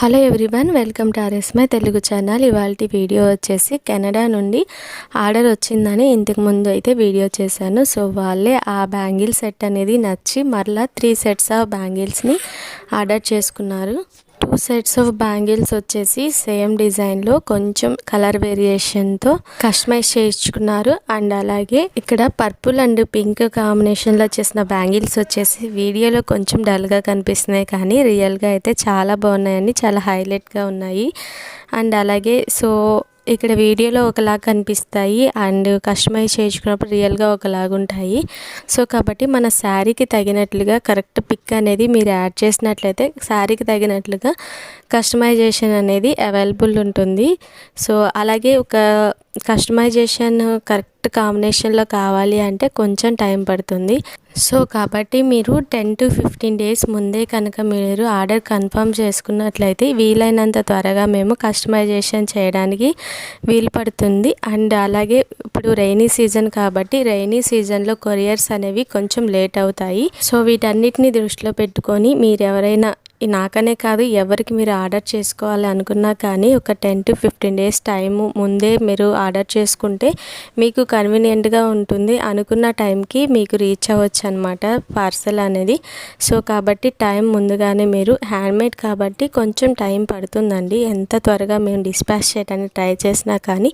Hello everyone welcome to ఆర్ఎస్మై Telugu channel. ఇవాళ video వచ్చేసి కెనడా నుండి ఆర్డర్ వచ్చిందని ఇంతకు ముందు అయితే వీడియో చేశాను. సో వాళ్ళే ఆ బ్యాంగిల్ సెట్ అనేది నచ్చి మరలా త్రీ సెట్స్ ఆఫ్ బ్యాంగిల్స్ని ఆర్డర్ చేసుకున్నారు. టూ సెట్స్ ఆఫ్ బ్యాంగిల్స్ వచ్చేసి సేమ్ డిజైన్లో కొంచెం కలర్ వేరియేషన్తో కస్టమైజ్ చేయించుకున్నారు. అండ్ అలాగే ఇక్కడ పర్పుల్ అండ్ పింక్ కాంబినేషన్లో చేసిన బ్యాంగిల్స్ వచ్చేసి వీడియోలో కొంచెం డల్గా కనిపిస్తున్నాయి. కానీ రియల్గా అయితే చాలా బాగున్నాయని చాలా హైలైట్గా ఉన్నాయి. అండ్ అలాగే సో ఇక్కడ వీడియోలో ఒకలాగా కనిపిస్తాయి అండ్ కస్టమైజ్ చేయించుకున్నప్పుడు రియల్గా ఒకలాగా ఉంటాయి. సో కాబట్టి మన శారీకి తగినట్లుగా కరెక్ట్ పిక్ అనేది మీరు యాడ్ చేసినట్లయితే శారీకి తగినట్లుగా కస్టమైజేషన్ అనేది అవైలబుల్ ఉంటుంది. సో అలాగే ఒక కస్టమైజేషన్ కరెక్ట్ కాంబినేషన్లో కావాలి అంటే కొంచెం టైం పడుతుంది. సో కాబట్టి మీరు టెన్ టు ఫిఫ్టీన్ డేస్ ముందే కనుక మీరు ఆర్డర్ కన్ఫర్మ్ చేసుకున్నట్లయితే వీలైనంత త్వరగా మేము కస్టమైజేషన్ చేయడానికి వీలు పడుతుంది. అండ్ అలాగే ఇప్పుడు రైనీ సీజన్ కాబట్టి రైనీ సీజన్లో కొరియర్స్ అనేవి కొంచెం లేట్ అవుతాయి. సో వీటన్నిటిని దృష్టిలో పెట్టుకొని మీరు ఎవరైనా నాకనే కాదు ఎవరికి మీరు ఆర్డర్ చేసుకోవాలి అనుకున్నా కానీ ఒక ten to fifteen days time ముందే మీరు ఆర్డర్ చేసుకుంటే మీకు కన్వీనియంట్గా ఉంటుంది అనుకున్న టైంకి మీకు రీచ్ అవ్వచ్చు అనమాట పార్సల్ అనేది. సో కాబట్టి టైం ముందుగానే మీరు హ్యాండ్మేడ్ కాబట్టి కొంచెం టైం పడుతుందండి. ఎంత త్వరగా మేము డిస్పాచ్ చేయడానికి ట్రై చేసినా కానీ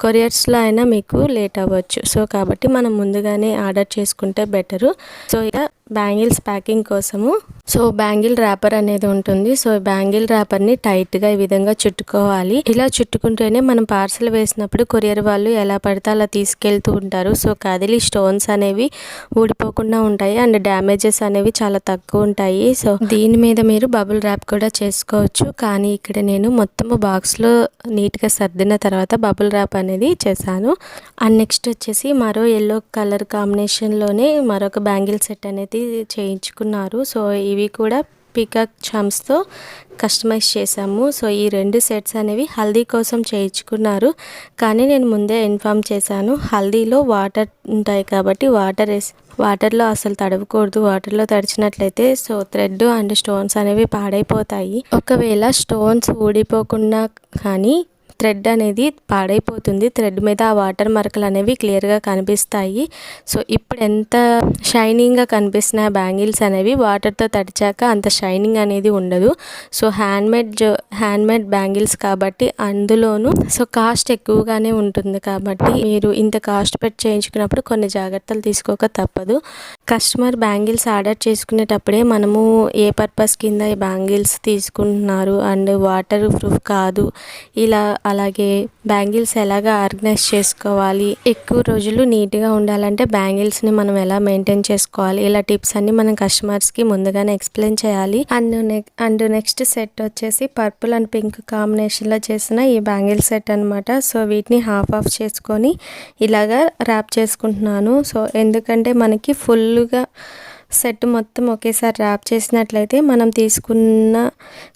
కొరియర్స్లో అయినా మీకు లేట్ అవ్వచ్చు. సో కాబట్టి మనం ముందుగానే ఆర్డర్ చేసుకుంటే బెటరు. సో ఇక బ్యాంగిల్స్ ప్యాకింగ్ కోసము. సో బ్యాంగిల్ ర్యాపర్ అనేది ఉంటుంది. సో బ్యాంగిల్ ర్యాపర్ని టైట్గా ఈ విధంగా చుట్టుకోవాలి. ఇలా చుట్టుకుంటేనే మనం పార్సల్ వేసినప్పుడు కొరియర్ వాళ్ళు ఎలా పడితే అలా తీసుకెళ్తూ ఉంటారు. సో కదిలి స్టోన్స్ అనేవి ఊడిపోకుండా ఉంటాయి. అండ్ డ్యామేజెస్ అనేవి చాలా తక్కువ ఉంటాయి. సో దీని మీద మీరు బబుల్ ర్యాప్ కూడా చేసుకోవచ్చు. కానీ ఇక్కడ నేను మొత్తము బాక్స్లో నీట్గా సర్దిన తర్వాత బబుల్ ర్యాప్ అనేది చేశాను. అండ్ నెక్స్ట్ వచ్చేసి మరో ఎల్లో కలర్ కాంబినేషన్లోనే మరొక బ్యాంగిల్ సెట్ అనేది చేయించుకున్నారు. సో ఇవి కూడా పికాక్ చమ్స్తో కస్టమైజ్ చేసాము సో ఈ రెండు సెట్స్ అనేవి హల్దీ కోసం చేయించుకున్నారు. కానీ నేను ముందే ఇన్ఫామ్ చేశాను హల్దీలో వాటర్ ఉంటాయి కాబట్టి వాటర్ వేసి వాటర్లో అసలు తడవకూడదు. వాటర్లో తడిచినట్లయితే సో థ్రెడ్ అండ్ స్టోన్స్ అనేవి పాడైపోతాయి. ఒకవేళ స్టోన్స్ ఊడిపోకుండా కానీ థ్రెడ్ అనేది పాడైపోతుంది. థ్రెడ్ మీద ఆ వాటర్ మరకలు అనేవి క్లియర్గా కనిపిస్తాయి. సో ఇప్పుడు ఎంత షైనింగ్గా కనిపిస్తున్నాయి బ్యాంగిల్స్ అనేవి వాటర్తో తడిచాక అంత షైనింగ్ అనేది ఉండదు. సో హ్యాండ్మేడ్ జో హ్యాండ్మేడ్ బ్యాంగిల్స్ కాబట్టి అందులోనూ సో కాస్ట్ ఎక్కువగానే ఉంటుంది కాబట్టి మీరు ఇంత కాస్ట్ పెట్టి చేయించుకున్నప్పుడు కొన్ని జాగ్రత్తలు తీసుకోక తప్పదు. కస్టమర్ బ్యాంగిల్స్ ఆర్డర్ చేసుకునేటప్పుడే మనము ఏ పర్పస్ కింద ఈ బ్యాంగిల్స్ తీసుకుంటున్నారు? అండ్ వాటర్ ప్రూఫ్ కాదు. ఇలా అలాగే బ్యాంగిల్స్ ఎలాగ ఆర్గనైజ్ చేసుకోవాలి ఎక్కువ రోజులు నీట్గా ఉండాలంటే బ్యాంగిల్స్ని మనం ఎలా మెయింటైన్ చేసుకోవాలి ఇలా టిప్స్ అన్ని మనం కస్టమర్స్కి ముందుగానే ఎక్స్ప్లెయిన్ చేయాలి. అండ్ అండ్ నెక్స్ట్ సెట్ వచ్చేసి పర్పుల్ అండ్ పింక్ కాంబినేషన్లో చేసిన ఈ బ్యాంగిల్ సెట్ అనమాట సో వీటిని హాఫ్ ఆఫ్ చేసుకొని ఇలాగా ర్యాప్ చేసుకుంటున్నాను. సో ఎందుకంటే మనకి ఫుల్గా సెట్ మొత్తం ఒకేసారి ర్యాప్ చేసినట్లయితే మనం తీసుకున్న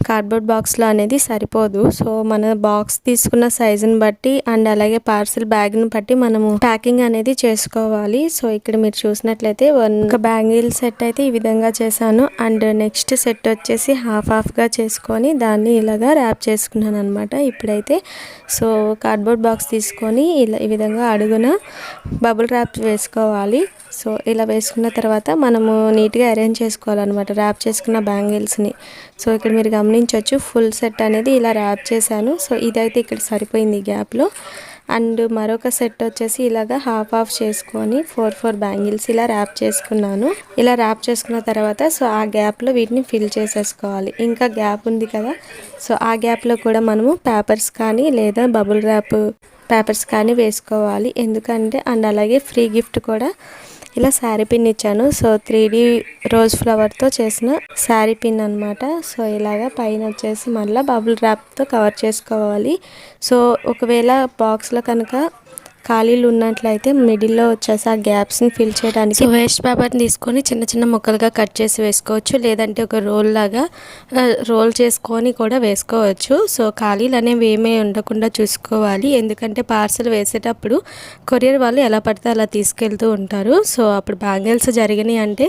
కార్డ్బోర్డ్ బాక్స్లో అనేది సరిపోదు. సో మన బాక్స్ తీసుకున్న సైజుని బట్టి అండ్ అలాగే పార్సిల్ బ్యాగ్ని బట్టి మనము ప్యాకింగ్ అనేది చేసుకోవాలి. సో ఇక్కడ మీరు చూసినట్లయితే వన్ ఒక బ్యాంగిల్ సెట్ అయితే ఈ విధంగా చేశాను. అండ్ నెక్స్ట్ సెట్ వచ్చేసి హాఫ్ హాఫ్గా చేసుకొని దాన్ని ఇలాగా ర్యాప్ చేసుకున్నాను అనమాట ఇప్పుడైతే సో కార్డ్బోర్డ్ బాక్స్ తీసుకొని ఇలా ఈ విధంగా అడుగున బబుల్ ర్యాప్ వేసుకోవాలి. సో ఇలా వేసుకున్న తర్వాత మనము నీట్గా అరేంజ్ చేసుకోవాలన్నమాట. ర్యాప్ చేసుకున్న బ్యాంగిల్స్ని. సో ఇక్కడ మీరు గమనించవచ్చు ఫుల్ సెట్ అనేది ఇలా ర్యాప్ చేశాను. సో ఇదైతే ఇక్కడ సరిపోయింది గ్యాప్లో. అండ్ మరొక సెట్ వచ్చేసి ఇలాగా హాఫ్ ఆఫ్ చేసుకొని ఫోర్ ఫోర్ బ్యాంగిల్స్ ఇలా ర్యాప్ చేసుకున్నాను. ఇలా ర్యాప్ చేసుకున్న తర్వాత సో ఆ గ్యాప్లో వీటిని ఫిల్ చేసేసుకోవాలి. ఇంకా గ్యాప్ ఉంది కదా. సో ఆ గ్యాప్లో కూడా మనము పేపర్స్ కానీ లేదా బబుల్ ర్యాప్ పేపర్స్ కానీ వేసుకోవాలి. ఎందుకంటే అండ్ అలాగే ఫ్రీ గిఫ్ట్ కూడా ఇలా శారీ పిన్ ఇచ్చాను. సో త్రీ డీ రోజ్ ఫ్లవర్తో చేసిన శారీ పిన్ అనమాట సో ఇలాగా పైన వచ్చేసి మళ్ళీ బబుల్ ర్యాప్తో కవర్ చేసుకోవాలి. సో ఒకవేళ బాక్స్లో కనుక ఖాళీలు ఉన్నట్లయితే మిడిల్లో వచ్చేసి ఆ గ్యాప్స్ని ఫిల్ చేయడానికి వేస్ట్ పేపర్ని తీసుకొని చిన్న చిన్న ముక్కలుగా కట్ చేసి వేసుకోవచ్చు. లేదంటే ఒక రోల్ లాగా రోల్ చేసుకొని కూడా వేసుకోవచ్చు. సో ఖాళీలు అనేవి ఏమీ ఉండకుండా చూసుకోవాలి. ఎందుకంటే పార్సల్ వేసేటప్పుడు కొరియర్ వాళ్ళు ఎలా పడితే అలా తీసుకెళ్తూ ఉంటారు. సో అప్పుడు బ్యాంగిల్స్ జరిగినాయి అంటే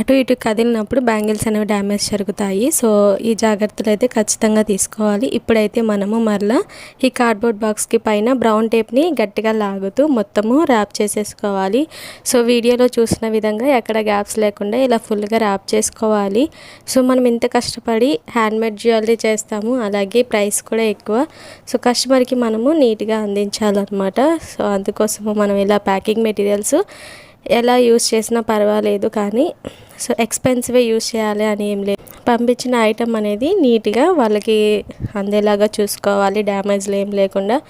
అటు ఇటు కదిలినప్పుడు బ్యాంగిల్స్ అనేవి డ్యామేజ్ జరుగుతాయి. సో ఈ జాగ్రత్తలు అయితే ఖచ్చితంగా తీసుకోవాలి. ఇప్పుడైతే మనము మరలా ఈ కార్డ్బోర్డ్ బాక్స్కి పైన బ్రౌన్ టేప్ని గట్టిగా లాగుతూ మొత్తము ర్యాప్ చేసేసుకోవాలి. సో వీడియోలో చూసిన విధంగా ఎక్కడ గ్యాప్స్ లేకుండా ఇలా ఫుల్గా ర్యాప్ చేసుకోవాలి. సో మనం ఇంత కష్టపడి హ్యాండ్మేడ్ జ్యువెలరీ చేస్తాము. అలాగే ప్రైస్ కూడా ఎక్కువ. సో కస్టమర్కి మనము నీట్గా అందించాలన్నమాట. సో అందుకోసము మనం ఇలా ప్యాకింగ్ మెటీరియల్స్ ఎలా యూస్ చేసినా పర్వాలేదు కానీ సో ఎక్స్పెన్సివ్ యూస్ చేయాలి అని ఏం లేదు. పంపించిన ఐటమ్ అనేది నీట్గా వాళ్ళకి అందేలాగా చూసుకోవాలి డ్యామేజ్లు ఏం లేకుండా.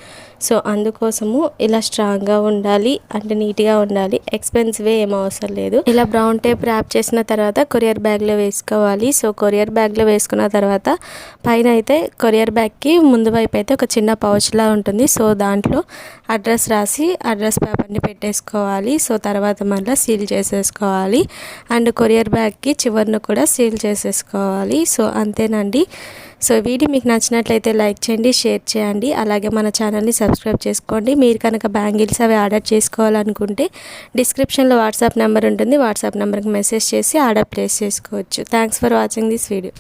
సో అందుకోసము ఇలా స్ట్రాంగ్గా ఉండాలి అంటే నీట్గా ఉండాలి. ఎక్స్పెన్సివ్ ఏం అవసరం లేదు. ఇలా బ్రౌన్ టేప్ ర్యాప్ చేసిన తర్వాత కొరియర్ బ్యాగ్లో వేసుకోవాలి. సో కొరియర్ బ్యాగ్లో వేసుకున్న తర్వాత పైన అయితే కొరియర్ బ్యాగ్కి ముందు వైపు అయితే ఒక చిన్న పౌచ్లా ఉంటుంది. సో దాంట్లో అడ్రస్ రాసి అడ్రస్ పేపర్ని పెట్టేసుకోవాలి. సో తర్వాత మళ్ళీ సీల్ చేసేసుకోవాలి. అండ్ కొరియర్ బ్యాగ్కి చివరిని కూడా సీల్ చేసేసుకోవాలి. సో అంతేనండి. సో వీడియో మీకు నచ్చినట్లయితే లైక్ చేయండి షేర్ చేయండి. అలాగే మన ఛానల్ని సబ్స్క్రైబ్ చేసుకోండి. మీరు కనుక బ్యాంగిల్స్ అవి ఆర్డర్ చేసుకోవాలనుకుంటే డిస్క్రిప్షన్లో వాట్సాప్ నెంబర్ ఉంటుంది. వాట్సాప్ నెంబర్కి మెసేజ్ చేసి ఆర్డర్ ప్లేస్ చేసుకోవచ్చు. Thanks for watching this video.